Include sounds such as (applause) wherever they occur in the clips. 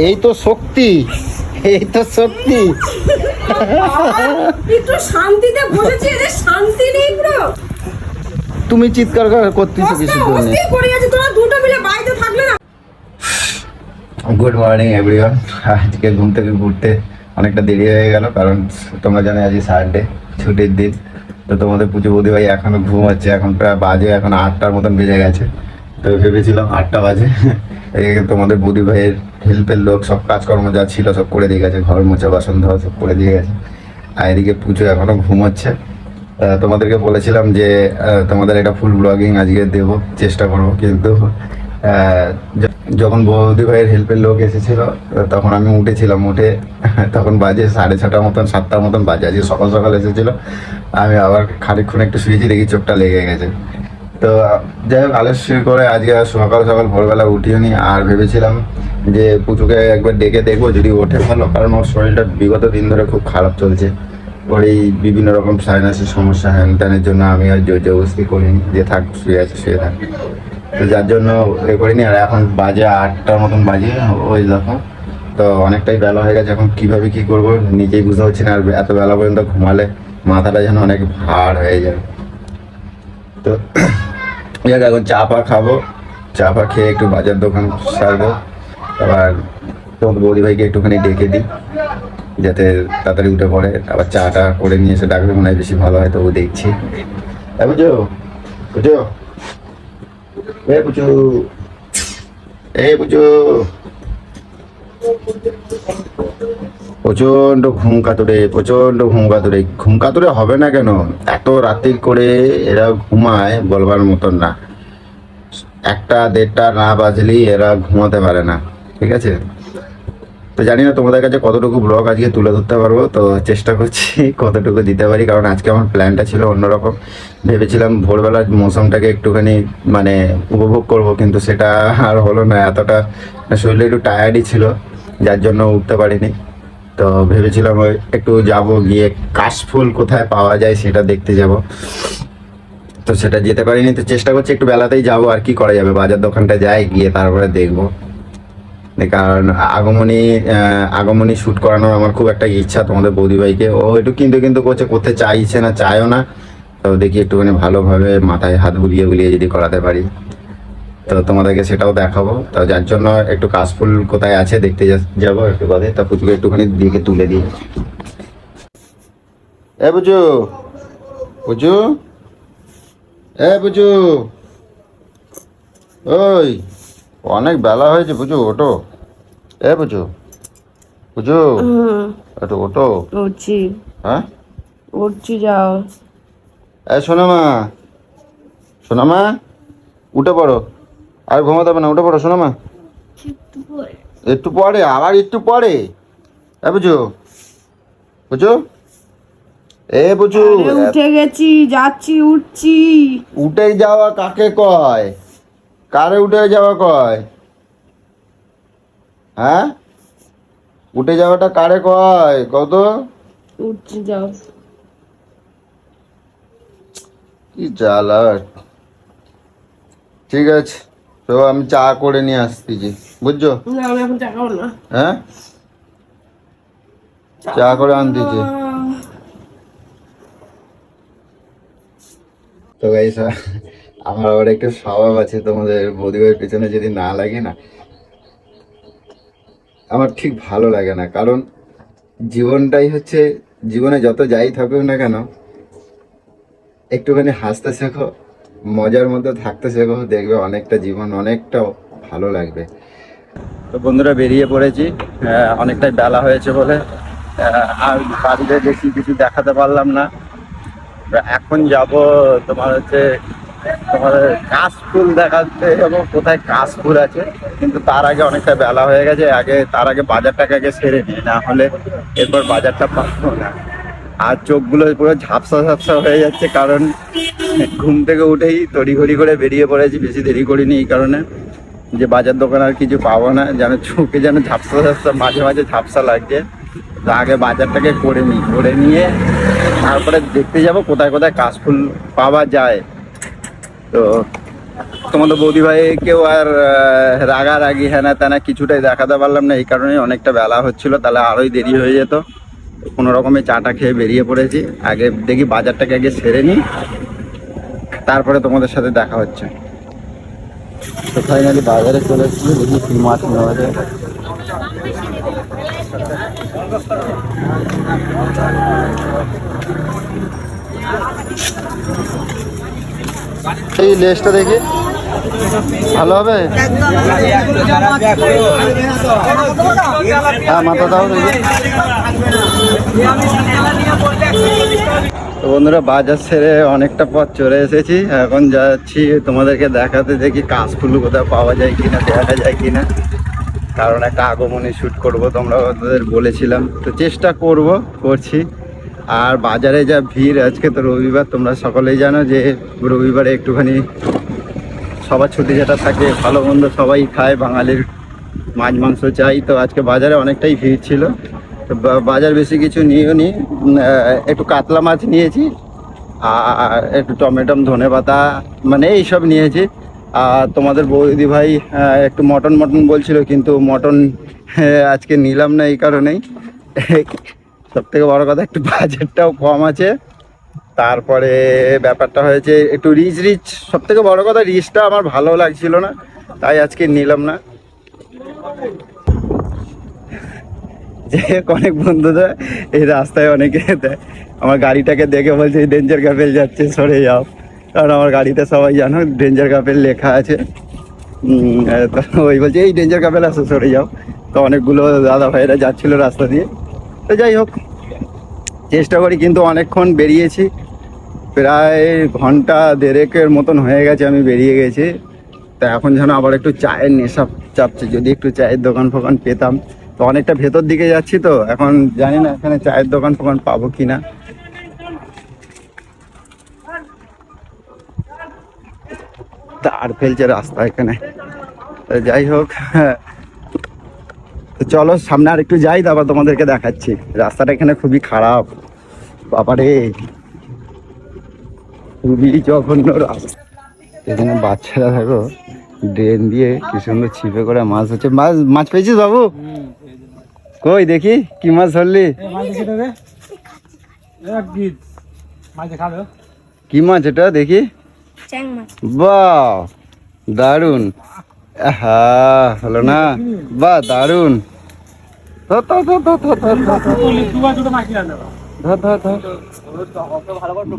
এই তো শক্তি এই তো শক্তি। একটু শান্তিতে বসেছি এদের শান্তি নেই পুরো। তুমি চিৎকার কর- করতেছো কিছু অবস্থায় তোরা দুটো মিলে বাড়িতে থাকলে না। গুড মর্নিং এভরিওয়ান আজকে ঘুম থেকে ঘুরতে অনেকটা দেরি হয়ে গেল কারণ তোমরা জানো আজকে সানডে ছুটির দিন। তো তোমাদের পুজো বৌদি ভাই এখনও ঘুমাচ্ছে এখন প্রায় বাজে এখন আটটার মতন বেজে গেছে। তো ভেবেছিলাম আটটা বাজে। তোমাদের বৌদি ভাইয়ের হেল্পের লোক, সব কাজকর্ম যা ছিল সব করে দিয়ে গেছে, ঘর মোছা, বাসন ধোয়া সব করে দিয়ে গেছে। আর এদিকে পুজো এখনও ঘুমাচ্ছে। তোমাদেরকে বলেছিলাম যে তোমাদের একটা ফুল ব্লগিং আজকে দেবো, চেষ্টা করব কিন্তু যখন বৌদি ভাইয়ের হেল্পের লোক এসেছিল, তখন আমি উঠেছিলাম, উঠে (laughs) তখন বাজে সাড়ে ছটার মতন সাতটার মতন বাজে, আজকে সকাল সকাল এসেছিল। আমি আবার খানিকক্ষণ একটু শুয়েছি, দেখি চোখটা লেগে গেছে। তো, যাই হোক, আলস্য করে আজকে সকাল সকাল ভোরবেলা উঠিও নি, আর ভেবেছিলাম যে পুচুকে একবার ডেকে দেখব যদি ওঠে ভালো, কারণ ওর শরীরটা বিগত দিন ধরে খুব খারাপ চলছে। ওর এই বিভিন্ন রকম সাইনাসের সমস্যা হ্যান ত্যানের জন্য আমি আর জোর জবরদস্তি করিনি, যে থাক, শুয়ে আছে, শুয়ে থাক। তো যার জন্য এ করিনি, আর এখন বাজে আটটার মতন বাজে, ওই দেখো। তো অনেকটাই বেলা হয়ে গেছে, এখন কীভাবে কি করব নিজেই বুঝতে পারছি না, আর এত বেলা পর্যন্ত ঘুমালে মাথাটা যেন অনেক ভার হয়ে যায়। তো এখন চা পা খাব। চা পা খেয়ে একটু বাজার দোকান সারবো। আবার তোমাদের বৌদি ভাইকে একটুখানি ডেকে দিই, যাতে তাড়াতাড়ি উঠে পড়ে। আবার চাটা করে নিয়ে এসে ডাকলে মনে হয় বেশি ভালো হয় তো ও দেখছি। বুঝো বুঝো এ বুঝো এ বুঝো প্রচণ্ড ঘুম কাতুরে প্রচণ্ড ঘুম কাতুরে। ঘুম কাতুরে হবে না কেন? এত রাত্রি করে এরা ঘুমায় বলবার মতন না। একটা দেড়টা না বাজলেই এরা ঘুমাতে পারে না, ঠিক আছে? তো জানি না তোমাদের কাছে কতটুকু ব্লগ আজকে তুলে ধরতে পারব, তো চেষ্টা করছি (laughs) কতটুকু দিতে পারি, কারণ আজকে আমার প্ল্যানটা ছিল অন্যরকম। ভেবেছিলাম ভোরবেলার মৌসুমটাকে একটুখানি মানে উপভোগ করব, কিন্তু সেটা আর হলো না, এতটা শরীরে একটু টায়ার্ডই ছিল, যার জন্য উঠতে পারিনি। তো ভেবেছিলাম একটু যাব, গিয়ে কাশফুল কোথায় পাওয়া যায় সেটা দেখতে যাব। তো সেটা যেতে পারিনি, তো চেষ্টা করছি একটু বেলাতেই যাব, আর কি করা যাবে? বাজার দোকানটা যাই, গিয়ে তারপরে দেখব। কারণ আগমনী আগমনী শ্যুট করানোর আমার খুব একটা ইচ্ছা তোমাদের বৌদি ভাইকে ও একটু কিন্তু কিন্তু করছে, করতে চাইছে না, চায়ও না। তো দেখি একটুখানি ভালোভাবে মাথায় হাত বুলিয়ে বুলিয়ে যদি করাতে পারি। তো তোমাদেরকে সেটাও দেখাবো। তো যার জন্য একটু কাশফুল কোথায় আছে দেখতে যা- যাব একটু বাদে। তা পুচুকে একটুখানি দিকে তুলে দিই। এ বুঝু বুঝু এ বুঝু ওই অনেক বেলা হয়েছে বুঝু ওটো এ বুঝু বুঝু একটু ওটো উঠছি। হ্যাঁ? উঠছি যাও। এ সোনামা। সোনামা উঠে পড়ো। আর ঘুমাতে হবে না উঠে পড়ো সোনামা একটু পরে। আবার একটু পরে। এ বুঝো বুঝু? এ বুঝু। উঠে গেছি যাচ্ছি উঠছি। উঠে যাওয়া কাকে কয়? কারে উঠে যাওয়া কয়? হ্যাঁ? উঠে যাওয়াটা কারে কয়? কত? উঠছি যাও। কি জ্বালা। ঠিক আছে। তো আমি চা করে নিয়ে বুঝছ? চা খাব না। হ্যাঁ? চা করে আনতেছি তো গাইস আমার আবার একটু স্বভাব আছে তোমাদের বৌদিভাইয়ের পেছনে যদি না লাগে না আমার ঠিক ভালো লাগে না। কারণ জীবনটাই হচ্ছে জীবনে যত যাই থাকুক না কেন একটুখানি হাসতে শেখো মজার মধ্যে থাকতে শেখো দেখবে অনেকটা জীবন, অনেকটা ভালো লাগবে। তো বন্ধুরা, বেরিয়ে পড়েছি। অনেকটাই বেলা হয়েছে বলে। আর বাড়িতে বেশি কিছু দেখাতে পারলাম না। এখন যাব তোমার হচ্ছে, তোমার কাশফুল দেখাতে এবং কোথায় কাশফুল আছে? কিন্তু তার আগে অনেকটা বেলা হয়ে গেছে। আগে, তার আগে বাজারটাকে আগে সেরে নিই, না হলে এরপর বাজারটা পাবো না। আর চোখগুলো পুরো ঝাপসা ঝাপসা হয়ে যাচ্ছে, কারণ ঘুম থেকে উঠেই তড়িঘড়ি করে বেরিয়ে পড়েছি, বেশি দেরি করিনি এই কারণে। যে বাজার দোকান আর কিছু পাবো না, যেন চোখে যেন ঝাপসা ঝাপসা, মাঝে মাঝে ঝাপসা লাগছে তো আগে বাজারটাকে করে নিই, করে নিয়ে তারপরে দেখতে যাব কোথায় কোথায় কাশফুল পাওয়া যায়। তো তোমাদের বৌদি ভাইকেও আর রাগারাগি হ্যানা ত্যানা কিছুটাই দেখাতে পারলাম না, এই কারণে অনেকটা বেলা হচ্ছিল, তাহলে আরোই দেরি হয়ে যেত। কোনো রকমে চাটা খেয়ে বেরিয়ে পড়েছি। আগে দেখি বাজারটাকে আগে সেরে নিই। তারপরে তোমাদের সাথে দেখা হচ্ছে। তো ফাইনালি বাজারে চলে এসেছি। দেখি কি মাছ নেওয়া যায়। এই লেসটা দেখি। ভালো হবে? হ্যাঁ মাথা দাও দেখি। তো বন্ধুরা, বাজার ছেড়ে অনেকটা পথ চলে এসেছি। এখন যাচ্ছি তোমাদেরকে দেখাতে দেখি কাশফুল কোথাও পাওয়া যায় কিনা, দেখা যায় কিনা। কারণ একটা আগমনী শ্যুট করব, তোমরা ওদের বলেছিলাম। তো চেষ্টা করব, করছি। আর বাজারে যা ভিড়, আজকে তো রবিবার, তোমরা সকলেই জানো যে রবিবারে একটুখানি সবার ছুটি যেটা থাকে, ভালো মন্দ সবাই খায়, বাঙালির মাছ মাংস চাই। তো আজকে বাজারে অনেকটাই ভিড় ছিল। বাজার বেশি কিছু নিয়েও নি একটু কাতলা মাছ নিয়েছি আর একটু টমেটম ধনে পাতা মানে এইসব নিয়েছি। আর তোমাদের বৌদি ভাই একটু মটন মটন বলছিল, কিন্তু মটন আজকে নিলাম না এই কারণেই। সব থেকে বড় কথা, একটু বাজেটটাও কম আছে। তারপরে ব্যাপারটা হয়েছে, একটু রিচ রিচ, সব থেকে বড় কথা, রিচটা আমার ভালো লাগছিল না, তাই আজকে নিলাম না। যে অনেক বন্ধুদের এই রাস্তায় অনেকে দেয় আমার গাড়িটাকে দেখে বলছে ডেঞ্জার কাপেল যাচ্ছে সরে যাও। কারণ আমার গাড়িতে সবাই জানো ডেঞ্জার কাপেল লেখা আছে। ওই বলছে, এই ডেঞ্জার কাপেল আসো, সরে যাও। তো অনেকগুলো দাদা ভাইরা যাচ্ছিল রাস্তা দিয়ে। তো যাই হোক, চেষ্টা করি কিন্তু অনেকক্ষণ বেরিয়েছি। প্রায় ঘণ্টা দেড়েকের মতন হয়ে গেছে আমি বেরিয়ে গেছি। তা এখন যেন আবার একটু চায়ের নেশা চাপছে। যদি একটু চায়ের দোকান ফোকান পেতাম তো অনেকটা ভেতর দিকে যাচ্ছি তো, এখন জানি না এখানে চায়ের দোকান ফোকান পাবো কি না তার ফেলছে রাস্তা এখানে। যাই হোক তো চলো, সামনে আর একটু যাই, তারপর তোমাদেরকে দেখাচ্ছি। রাস্তাটা এখানে খুবই খারাপ। বাবারে, খুবই জঘন্য রাস্তা। এখানে বাচ্চারা দেখো, ড্রেন দিয়ে কি সুন্দর ছিপে করে মাছ হচ্ছে মাছ মাছ পেয়েছিস বাবু? কই দেখি কি মাছ ধরলি? কি মাছ এটা দেখি? বা দারুণ হ্যাঁ হলো না? বা দারুণ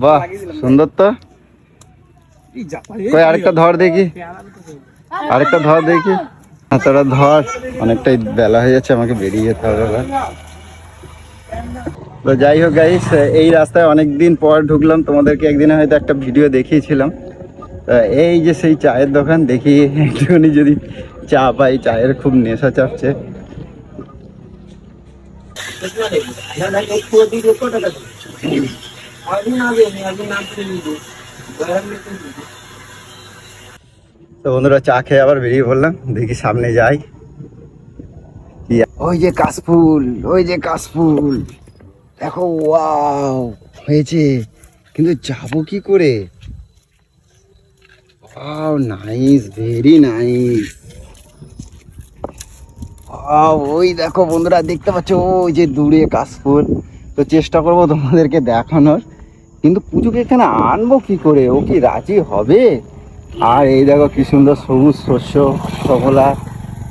বাহ সুন্দর তো। কই আরেকটা ধর দেখি। আরেকটা ধর দেখি। তোরা ধর। অনেকটাই বেলা হয়ে যাচ্ছে, আমাকে বেরিয়ে যেতে হবে। তো যাই হোক গাইস এই রাস্তায় অনেক দিন পর ঢুকলাম। তোমাদেরকে একদিনে হয়তো একটা ভিডিও দেখিয়েছিলাম। এই যে সেই চায়ের দোকান, দেখি একটুখানি যদি চা পাই, চায়ের খুব নেশা চাপছে। তো বন্ধুরা চা খেয়ে আবার বেরিয়ে পড়লাম। দেখি সামনে যাই। ওই যে কাশফুল, ওই যে কাশফুল। দেখো, ওয়াও, হয়েছে। কিন্তু যাব কি করে? ওয়াও নাইস ভেরি নাইস ওই দেখো বন্ধুরা, দেখতে পাচ্ছ, ওই যে দূরে কাশফুল। তো চেষ্টা করব তোমাদেরকে দেখানোর। কিন্তু পুজোকে এখানে আনব কি করে? ও কি রাজি হবে? আর এই দেখো কি সুন্দর সবুজ শস্য সবলা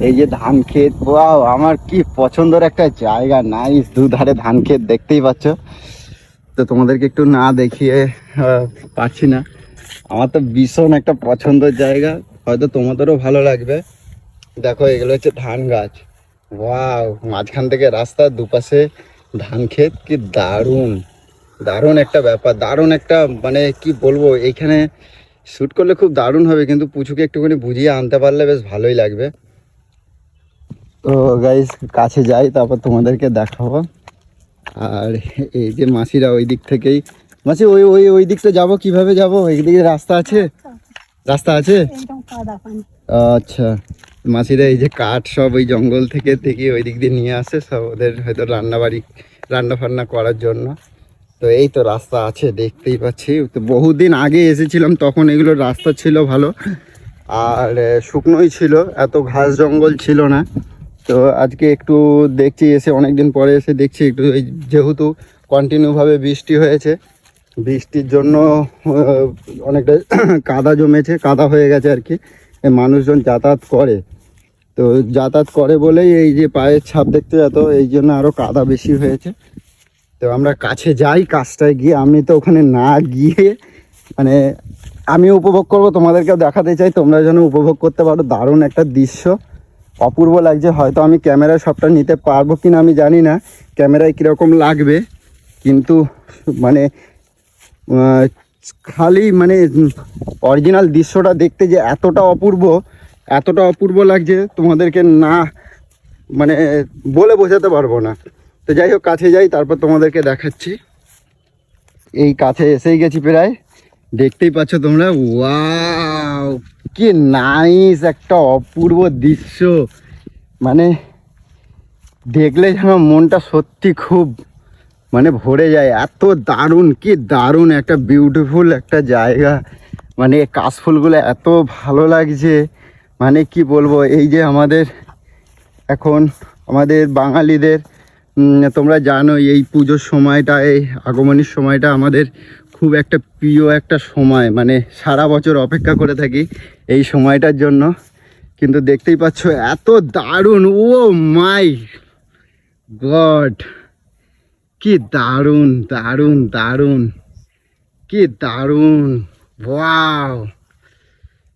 এই যে ধান ক্ষেত। ওয়াও, আমার কি পছন্দের একটা জায়গা। নাইস দুধারে ধান ক্ষেত দেখতেই পাচ্ছ। তো তোমাদেরকে একটু না দেখিয়ে পারছি না। আমার তো ভীষণ একটা পছন্দের জায়গা। হয়তো তোমাদেরও ভালো লাগবে। দেখো, এগুলো হচ্ছে ধান গাছ। ওয়াও, মাঝখান থেকে রাস্তার দুপাশে ধান ক্ষেত। কি দারুণ। দারুণ একটা ব্যাপার। দারুণ একটা মানে কি বলব এইখানে শ্যুট করলে খুব দারুণ হবে কিন্তু পুচুকে একটুখানি বুঝিয়ে আনতে পারলে বেশ ভালোই লাগবে। তো গাইস কাছে যাই তারপর তোমাদেরকে দেখাবো। আর এই যে মাসিরা ওই দিক থেকেই মাসি ওই ওই ওই দিকটা যাব কীভাবে যাব? ওই দিকে রাস্তা আছে? রাস্তা আছে? আচ্ছা। মাসিরা এই যে কাঠ সব ওই জঙ্গল থেকে থেকে ওই দিক দিয়ে নিয়ে আসে সব ওদের হয়তো রান্না বাড়ি রান্না ফান্না করার জন্য। তো এই তো রাস্তা আছে, দেখতেই পাচ্ছি। তো বহুদিন আগে এসেছিলাম, তখন এগুলো রাস্তা ছিল ভালো। আর শুকনোই ছিল, এত ঘাস জঙ্গল ছিল না। তো আজকে একটু দেখছি, এসে অনেক দিন পরে এসে দেখছি, একটু এই যেহেতু কন্টিনিউভাবে বৃষ্টি হয়েছে, বৃষ্টির জন্য অনেকটা (clears throat) কাদা জমেছে, কাদা হয়ে গেছে আর কি। মানুষজন যাতায়াত করে। তো যাতায়াত করে বলেই এই যে পায়ের ছাপ দেখতে যেত এই জন্য আরও কাদা বেশি হয়েছে। তো আমরা কাছে যাই, কাজটায় গিয়ে আমি তো ওখানে না গিয়ে মানে আমি উপভোগ করব, তোমাদেরকেও দেখাতে চাই তোমরা যেন উপভোগ করতে পারো, দারুণ একটা দৃশ্য। অপূর্ব লাগছে, হয়তো আমি ক্যামেরায় সবটা নিতে পারব কি না আমি জানি না, ক্যামেরায় কীরকম লাগবে, কিন্তু মানে খালি মানে অরিজিনাল দৃশ্যটা দেখতে যে এতটা অপূর্ব এতটা অপূর্ব লাগছে, তোমাদেরকে না মানে বলে বোঝাতে পারব না। তো যাই হোক, কাছে যাই, তারপর তোমাদেরকে দেখাচ্ছি। এই কাছে এসেই গেছি প্রায়। দেখতেই পাচ্ছ তোমরা? ওয়াও! কি নাইস একটা অপূর্ব দৃশ্য। মানে দেখলে যেন মনটা সত্যি খুব মানে ভরে যায়। এত দারুণ, কি দারুণ একটা বিউটিফুল একটা জায়গা। মানে কাশফুলগুলো এত ভালো লাগছে। মানে কি বলব, এই যে আমাদের এখন আমাদের বাঙালিদের তোমরা জানো, এই পুজোর সময়টা, এই আগমনীর সময়টা আমাদের খুব একটা প্রিয় একটা সময়। মানে সারা বছর অপেক্ষা করে থাকি এই সময়টার জন্য। কিন্তু দেখতেই পাচ্ছ, এত দারুণ, ও মাই গড! কি দারুণ দারুণ দারুণ, কি দারুণ, ওয়াও!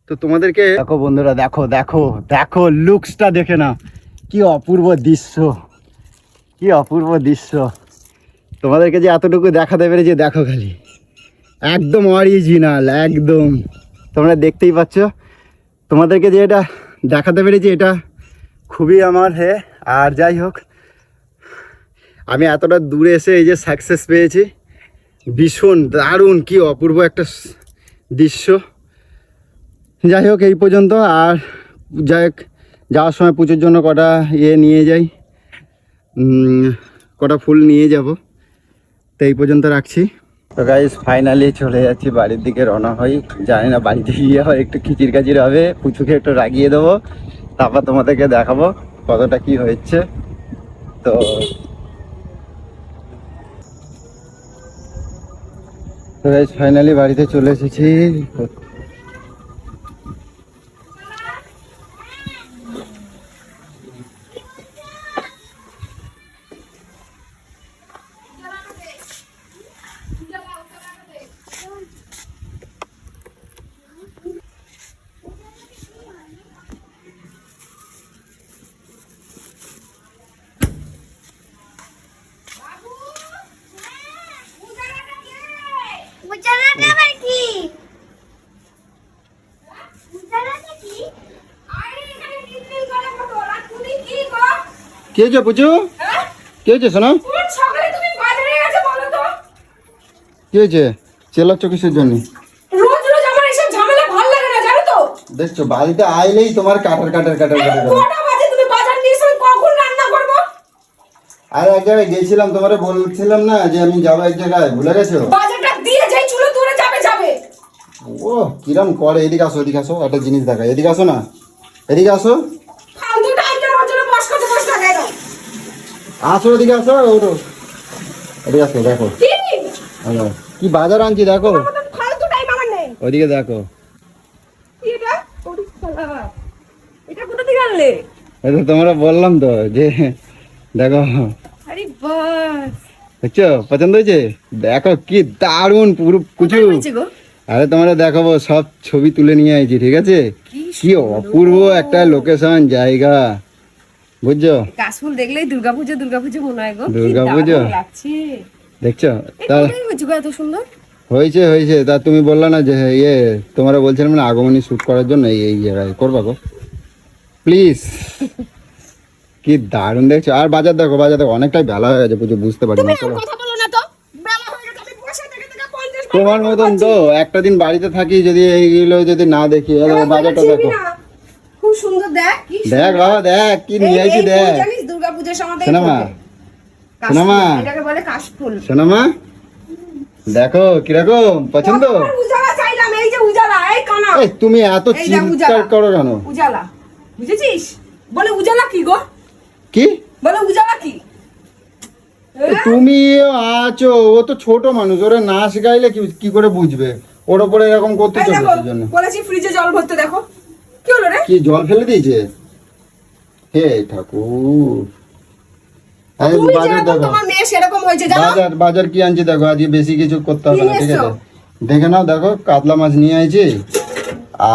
তো তোমাদেরকে, দেখো বন্ধুরা, দেখো দেখো দেখো লুকসটা দেখে না কি অপূর্ব দৃশ্য। কি অপূর্ব দৃশ্য। তোমাদেরকে যে এতটুকু দেখাতে পেরেছি, দেখো খালি। একদম অরিজিনাল একদম। তোমরা দেখতেই পাচ্ছ। তোমাদেরকে যে এটা দেখাতে পেরেছি, এটা খুবই আমার হে। আর যাই হোক, আমি এতটা দূরে এসে এই যে সাকসেস পেয়েছি। ভীষণ, দারুণ, কি অপূর্ব একটা দৃশ্য। যাই হোক, এই পর্যন্ত। আর যাই হোক, যাওয়ার সময় পুজোর জন্য কটা ইয়ে নিয়ে যাই। কটা ফুল নিয়ে যাব। তো এই পর্যন্ত রাখছি। তো গাইজ ফাইনালি চলে যাচ্ছি, বাড়ির দিকে রওনা হই। জানি না বাড়িতে গিয়ে হয় একটু খিচির কাচির হবে, পুচুকে একটু রাগিয়ে দেবো, তারপর তোমাদেরকে দেখাবো কতটা কি হয়েছে। তো ফাইনালি বাড়িতে চলে এসেছি উজালাটা আবার কি উজালাটা কি কি হয়েছে পুচু কি হয়েছে শোনা? কি হয়েছে? চেল্লাচ্ছ কিসের জন্য? দেখছ বাড়িতে আইলেই তোমার কাটার কাটার কাটার কাটার আর এক জায়গায় গেছিলাম তোমারে বলছিলাম না যে আমি যাব এক জায়গায় ভুলে গেছো? ও কিরম করে এদিকে আসো এদিকে আসো একটা জিনিস দেখা এদিকে আসো না। এদিকে আসো ফালতু টাইম দেওয়ার জন্য বস করতে বস থাকে না আসো এদিকে আসো ওটো এদিকে আসো দেখো। কি? বাজার আনছি দেখো। ওদিকে দেখো। এটা? তোমরা বললাম তো যে দেখো। দেখছ? পছন্দ হয়েছে? দেখো কি দারুণ পুরো কুচু। আরে তোমরা দেখাবো সব ছবি তুলে নিয়ে আইছি ঠিক আছে? কি অপূর্ব একটা লোকেশন জায়গা। বুঝছ? কাশফুল দেখলেই দুর্গাপুজো দুর্গাপুজো মনে হয় গো। দুর্গাপুজো? লাগছে। দেখছ? তা এত সুন্দর? হয়েছে হয়েছে। তা তুমি বললা না যে ইয়ে তোমরা বলছিলাম না আগমনী শুট করার জন্য এই এই করবা গো। প্লিজ (laughs) কি দারুণ দেখছ। আর বাজার দেখো বাজার দেখো অনেকটাই বেলা হয়ে গেছে পুজো বুঝতে পারি না তোমার মতন তো একটা দিন বাড়িতে থাকি যদি এইগুলো যদি না দেখো বাজারটা দেখো। খুব সুন্দর দেখ দেখ বাবা দেখ কি নিয়ে আইছি এই- এই দেখ। জানিস দুর্গাপূজার সময় এই শোনামা ফোটে। কাশফুল, শোনামা? এটাকে বলে কাশফুল শোনামা। দেখো কীরকম পছন্দ? উজালা চাইলাম এই যে উজালা এই কানা। এই তুমি এত উজালা। করো কেন? উজালা। বুঝেছিস? বলে উজালা কি গো? কি? বলে উজালা কি? তুমি আছো ও তো ছোট মানুষ ওরা নাচ গাইলে কি করে বুঝবে? ওর ওপরে এরকম করতে চলেছে জন্য। বলেছি ফ্রিজে জল ভরতে দেখো। কি হলো রে? কি জল ফেলে দিয়েছে? হে ঠাকুর। বাজার দেখো। তোমার মেয়ে সেরকম হয়েছে জানো? বাজার বাজার কি আনছি দেখো? আজকে বেশি কিছু করতে হবে না ঠিক আছে? দেখে নাও দেখো কাতলা মাছ নিয়ে আইছি।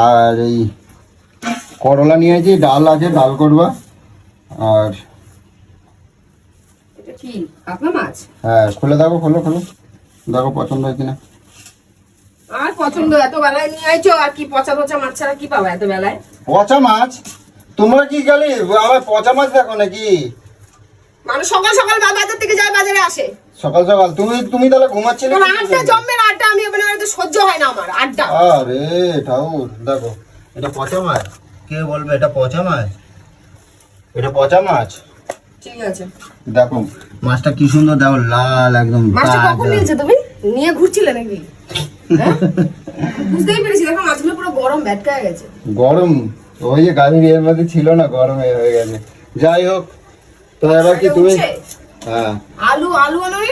আর এই করলা নিয়ে আইছি ডাল আছে ডাল করবা। আর কি আপনার মাছ? হ্যাঁ খুলে দেখো খোলো খোলো। দেখো পছন্দ হয় কিনা। আর পছন্দ? এত বেলায় নিয়ে আইছো? আর কি পচা পচা মাছ ছাড়া কি পাবা এত বেলায়? পচা মাছ? তোমরা কি খালি আমার পচা মাছ দেখো নাকি? মানুষ সকাল সকাল বাজার থেকে যায় বাজারে আসে। সকাল সকাল। তুমি তুমি তাহলে ঘুমাচ্ছিলে তোর আড্ডা করে? জন্মের আড্ডা আমি এখানে হয়তো সহ্য হয় না আমার আড্ডা আরে ঠাকুর দেখো এটা পচা মাছ। কে বলবে এটা পচা মাছ? এটা পচা মাছ? ঠিক আছে। দেখো মাছটা কি সুন্দর দেখো লাল একদম মাছটা। কখন নিয়েছে তুমি? নিয়ে ঘুরছিলে নাকি? বুঝতেই পেরেছি। দেখো মাছগুলো পুরো গরম ব্যাটকায় গেছে। গরম? ওই যে গাড়ির এর মধ্যে ছিল না গরম হয়ে হয়ে গেছে। যাই হোক তো এবার কি তুমি হ্যাঁ। আলু আলু আনুই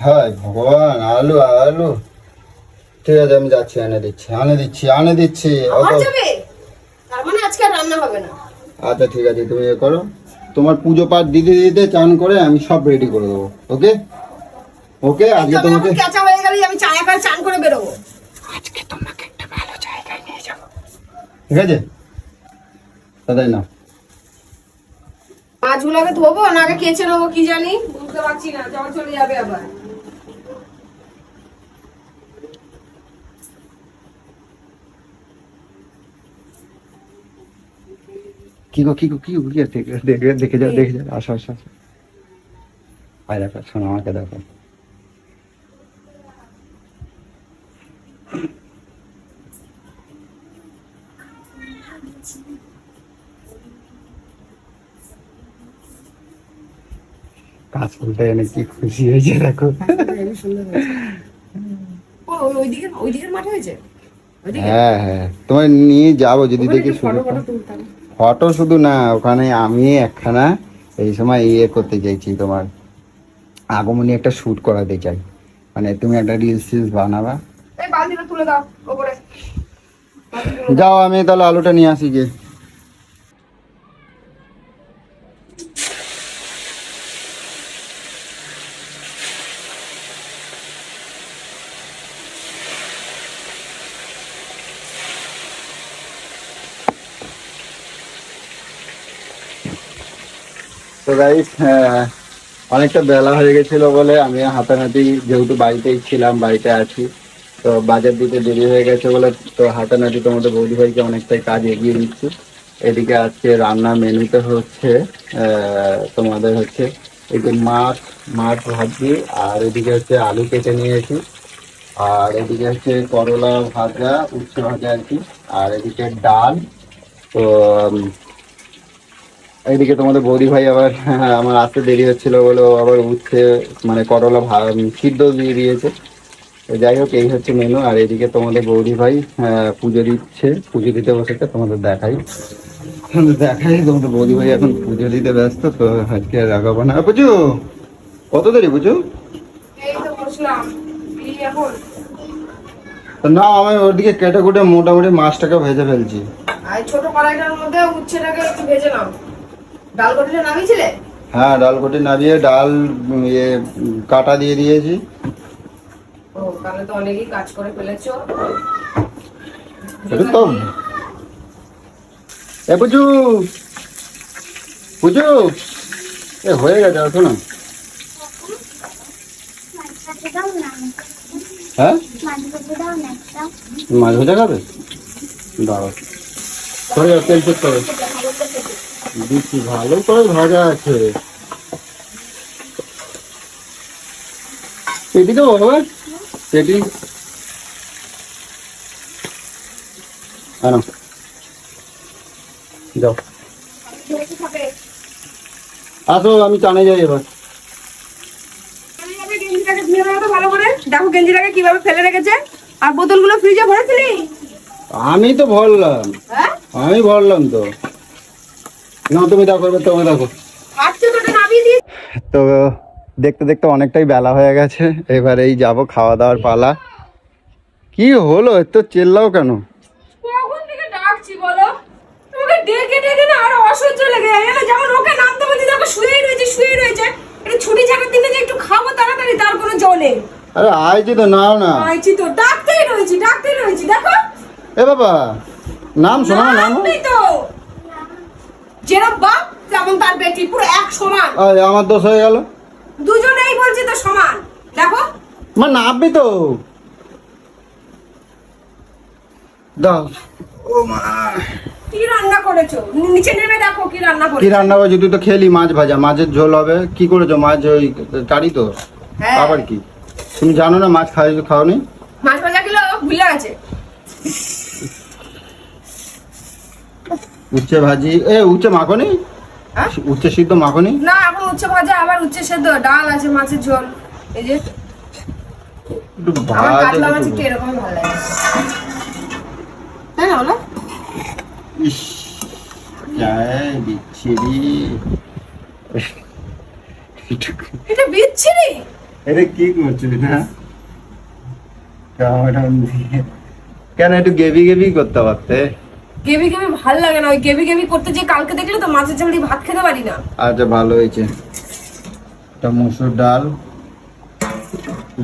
হয় ভগবান আলু আলু। ঠিক আছে আমি যাচ্ছি এনে দিচ্ছি আনে দিচ্ছি আনে দিচ্ছি। তার মানে আজকে রান্না হবে না। আচ্ছা ঠিক আছে তুমি এ করো। তোমার পুজো পাঠ দিতে দিতে চান করে আমি সব রেডি করে দেবো ওকে ওকে আজকে তোমাকে কেঁচা হয়ে গেলেই আমি চা একাই চান করে বেরোবো। আজকে তোমাকে একটা ভালো জায়গায় নিয়ে যাব। ঠিক আছে? তাই না ধোবো না আগে কেচে নেব কি জানি? বুঝতে পারছি না জল চলে যাবে আবার। কি গো কি গো কি গো দেখে দেখে দেখে যাও দেখে যাও। আসো আসো আসো। আয় দেখো শোনো আমাকে দেখো। এনে কি খুশি হয়েছে দেখো। ওইদিকে ওইদিকের মাঠে হয়েছে? হ্যাঁ হ্যাঁ। তোমার নিয়ে যাব যদি দেখি ফটো শুধু না ওখানে আমি একখানা এই সময় ইয়ে করতে চাইছি তোমার আগমনী একটা শুট করাতে চাই। মানে তুমি একটা রিলস টিলস বানাবা। তুলে দাও, ওপরে। যাও, আমি তাহলে আলুটা নিয়ে আসি গিয়ে। তো গাইস অনেকটা বেলা হয়ে গেছিল বলে আমি হাতাহাতি যেহেতু বাড়িতেই ছিলাম, বাড়িতে আছি। তো বাজার দিতে দেরি হয়ে গেছে বলে তো হাতানাতি তোমাদের বৌদি ভাইকে অনেকটাই কাজ এগিয়ে দিচ্ছি। এদিকে আজকে রান্না মেনুতে হচ্ছে তোমাদের হচ্ছে এই যে মাছ মাছ ভাজি, আর এদিকে হচ্ছে আলু কেটে নিয়েছি। আর এদিকে হচ্ছে করলা ভাজা, উচ্ছে ভাজা আর কি। আর এদিকে ডাল। তো এদিকে তোমাদের বৌদি ভাই আবার, আমার আসতে দেরি হচ্ছিল বলে আবার উচ্ছে মানে করলা সিদ্ধ দিয়ে দিয়েছে। যাই হোক এই হচ্ছে মেনু আর এদিকে তোমাদের বৌদি ভাই পুজো দিচ্ছে পুজো দিতে বসেছে তোমাদের দেখাই। দেখাই তোমাদের বৌদি ভাই এখন পুজো দিতে ব্যস্ত তো আজকে আর রাখাবো না। বুঝু কত দেরি বুঝু না আমি ওর দিকে কেটে কুটে মোটামুটি মাছটাকে ভেজে ফেলছি। ছোট কড়াইটার মধ্যে উচ্ছেটাকে একটু ভেজে নাও। ডাল নামিয়েছিলে? হ্যাঁ ডালকটি নামিয়ে ডাল ইয়ে কাটা দিয়ে দিয়েছি। তাহলে তো অনেকই কাজ করে ফেলেছো। এটা এ পুজু পুজু এ হয়ে গেছে আসো না হ্যাঁ? মাছ ভাজা খাবে? দাও করে যাও, তেল চেক করো। দিচ্ছি ভালো করে ভাজা আছে। দেবো বাবা পেটি আনো। যাও। আসো আমি টানে যাই এবার। ভালো করে। দেখো গেঞ্জিটাকে কীভাবে ফেলে রেখেছে। আর বোতলগুলো ফ্রিজে ভরেছিলি? আমি তো ভরলাম। হ্যাঁ? আমি ভরলাম তো। না তুমি দেখো এবার তুমি দেখো। তো দেখতে দেখতে অনেকটাই বেলা হয়ে গেছে। এবার এই যাব খাওয়া দাওয়ার পালা। কি হলো? এত চেল্লাও কেন? আরও আইছি তো নাও না। আইছি তো ডাকতেই রয়েছি ডাকতেই রয়েছি দেখো। এ বাবা নাম শোনো নাম। তো। যেরকম বাপ তেমন তার বেটি পুরো এক সমান। আমার দোষ হয়ে গেল। দুজনেই বলছি তো সমান। দেখো। মা নামবি তো। দাও। ও মা। কি রান্না করেছ? নিচে নেমে দেখো কি রান্না কি রান্না করছি? তুই তো খেলি মাছ ভাজা। মাছের ঝোল হবে। কি করেছ? মাছ ওই কারি তো? হ্যাঁ। আবার কি? তুমি জানো না মাছ খাই খাও নি মাছ ভাজা কিলো ভুলে গেছে। উচ্ছে ভাজি। এ উচ্ছে মাখনি? হ্যাঁ? উচ্ছে সিদ্ধ মাখনি? না এখন উচ্ছে ভাজা আবার উচ্ছে সেদ্ধ ডাল আছে মাছের ঝোল। এই যে আমার কাতলা মাছ একটু একটু ভালো লাগে। তাই না বলো। ইস যায় বিচ্ছিরি। এটা বিচ্ছিরি? এটা কি করছিস না কেন একটু গেবি গেবি করতে পারতে? গেবি গেবি ভালো লাগে না ওই গেবি গেবি করতে যে কালকে দেখলে তো মাছের ঝোল দিয়ে ভাত খেতে পারি না। আচ্ছা ভালো হয়েছে। এটা মুসুর ডাল।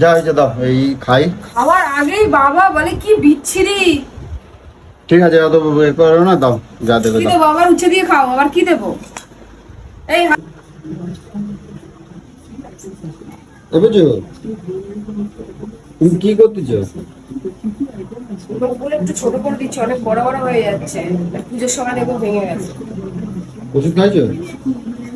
যা হয়েছে দাও এই খাই। খাওয়ার আগেই বাবা বলে কি বিচ্ছিরি! ঠিক আছে অত এ করো না দাও যা দেবে কি দেবো আবার উচ্ছে দিয়ে খাও আবার কি দেবো? এই এ বুঝো? তুমি কি করতেছো? একটু ছোট করে দিচ্ছি অনেক বড় বড় হয়ে যাচ্ছে। পুজোর সময় দেখব ভেঙে গেছে। ওষুধ খাইছো?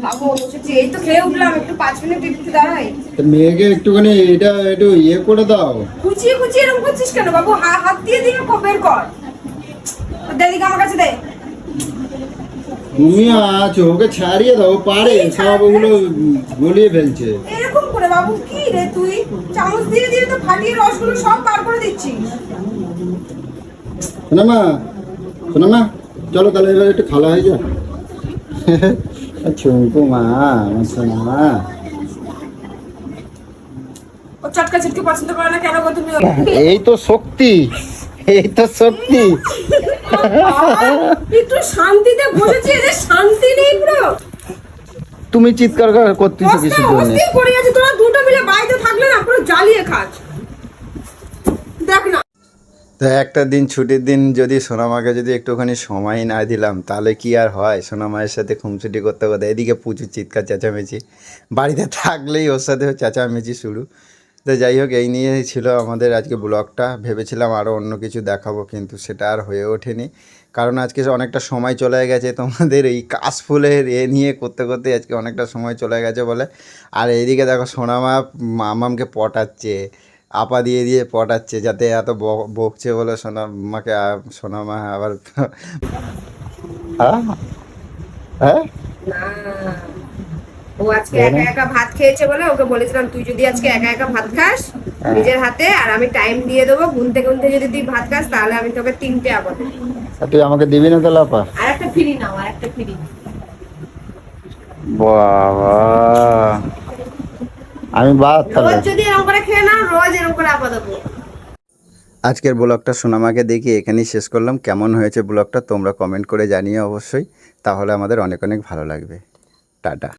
খাব বসেছি এই তো খেয়ে উঠলাম একটু পাঁচ মিনিট একটু দাঁড়াই। তা মেয়েকে একটুখানি এটা একটু ইয়ে করে দাও। কুচিয়ে কুচিয়ে এরকম করছিস কেন বাবু? হাত দিয়ে দিয়ে কো- বের কর। দিদিকে আমার কাছে দে। তুমি আছো ওকে ছাড়িয়ে দাও পারে। সব ওগুলো গলিয়ে ফেলছে। এরকম বাবু কি রে তুই? চামচ দিয়ে দিয়ে তো ফাটিয়ে রসগুলো সব বার করে দিচ্ছিস। শোনা মা শোনা মা চলো তাহলে এবার একটু খালা হয়ে যা (laughs) চুমকু মা আমার শোনা চটকা চটকি পছন্দ করে না কেন তুমি? এই তো শক্তি এই তো শক্তি। একটু শান্তিতে বসেছি এদের শান্তি নেই পুরো। তুমি চিৎকার কর- করতেছো কিছু জন্য অস্থির করে তোরা দুটো মিলে বাড়িতে থাকলে না পুরো জ্বালিয়ে খাস। দেখ না। তো একটা দিন ছুটির দিন যদি সোনামাকে যদি একটুখানি সময় না দিলাম তাহলে কি আর হয়? সোনামায়ের সাথে খুমছুটি করতে করতে এদিকে প্রচুর চিৎকার চেঁচামেচি। বাড়িতে থাকলেই ওর সাথে চেঁচামেচি শুরু। তো যাই হোক এই নিয়েই ছিল আমাদের আজকে ব্লগটা। ভেবেছিলাম আরও অন্য কিছু দেখাবো কিন্তু সেটা আর হয়ে ওঠেনি। কারণ আজকে অনেকটা সময় চলে গেছে তোমাদের, এই কাশফুলের এ নিয়ে করতে করতে আজকে অনেকটা সময় চলে গেছে বলে। আর এইদিকে দেখো সোনামা মামামকে পটাচ্ছে, আপা দিয়ে দিয়ে পটাচ্ছে যাতে এত বকছে বলে সোনামাকে সোনামা আবার হ্যাঁ হ্যাঁ ও আজকে একা একা ভাত খেয়েছে বলে ওকে বলেছিলাম, তুই যদি আজকে একা একা ভাত খাস নিজের হাতে আর আমি টাইম দিয়ে দেবো। গুনতে গুনতে যদি তুই ভাত খাস তাহলে আমি তোকে তিনটে আবার তুই আমাকে দিবি না তাহলে আপা আর একটা ফ্রি নাও আর একটা ফ্রি। বাবা। আমি বাদ তাহলে রোজ যদি এরকম করে খেয়ে নাও রোজ এরকম করে আপা দেবো। আজকের ব্লগটা সোনামাকে দেখি এখানেই শেষ করলাম। কেমন হয়েছে ব্লগটা তোমরা কমেন্ট করে জানিও অবশ্যই। তাহলে আমাদের অনেক অনেক ভালো লাগবে। টাটা।